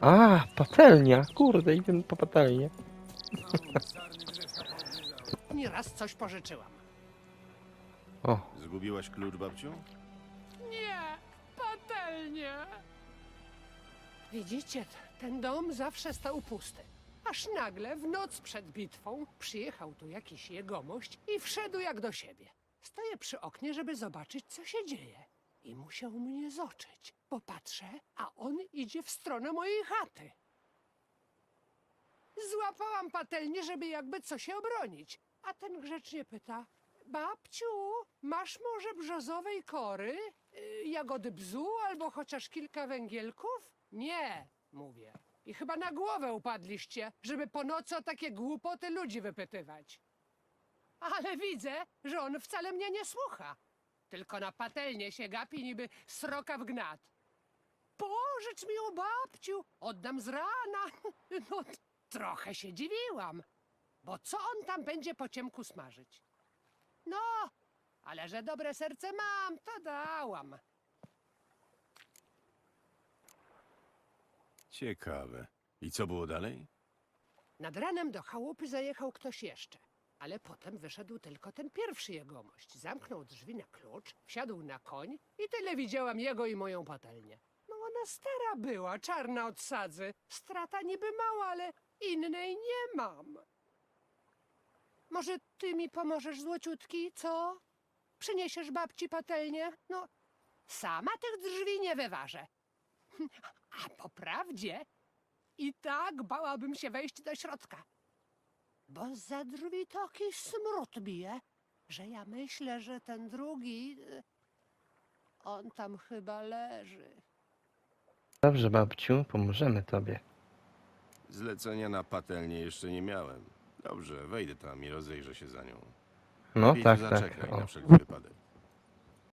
A, patelnia. Kurde, idę po patelnię. Nieraz coś pożyczyłam. O, Zgubiłaś klucz, babciu? Nie, patelnie. Widzicie, ten dom zawsze stał pusty. Aż nagle w noc przed bitwą przyjechał tu jakiś jegomość i wszedł jak do siebie. Stoję przy oknie, żeby zobaczyć, co się dzieje. I musiał mnie zoczyć. Popatrzę, a on idzie w stronę mojej chaty. Złapałam patelnię, żeby jakby co się obronić. A ten grzecznie pyta: Babciu, masz może brzozowej kory, y, jagody bzu albo chociaż kilka węgielków? Nie, mówię. I chyba na głowę upadliście, żeby po nocy o takie głupoty ludzi wypytywać. Ale widzę, że on wcale mnie nie słucha. Tylko na patelnię się gapi niby sroka w gnat. Pożycz mi ją, babciu, oddam z rana. No, trochę się dziwiłam. Bo co on tam będzie po ciemku smażyć? No, ale że dobre serce mam, to dałam. Ciekawe. I co było dalej? Nad ranem do chałupy zajechał ktoś jeszcze. Ale potem wyszedł tylko ten pierwszy jegomość. Zamknął drzwi na klucz, wsiadł na koń i tyle widziałam jego i moją patelnię. No ona stara była, czarna od sadzy. Strata niby mała, ale innej nie mam. Może ty mi pomożesz, złociutki, co? Przyniesiesz babci patelnię? No, sama tych drzwi nie wyważę. A po prawdzie, i tak bałabym się wejść do środka. Bo za drzwi taki smród bije, że ja myślę, że ten drugi. y, On tam chyba leży. dobrze, babciu, pomożemy tobie. Zlecenia na patelnię jeszcze nie miałem. Dobrze, wejdę tam i rozejrzę się za nią. No, Lepiej tak, tak. zaczekaj O. na wszelki wypadek.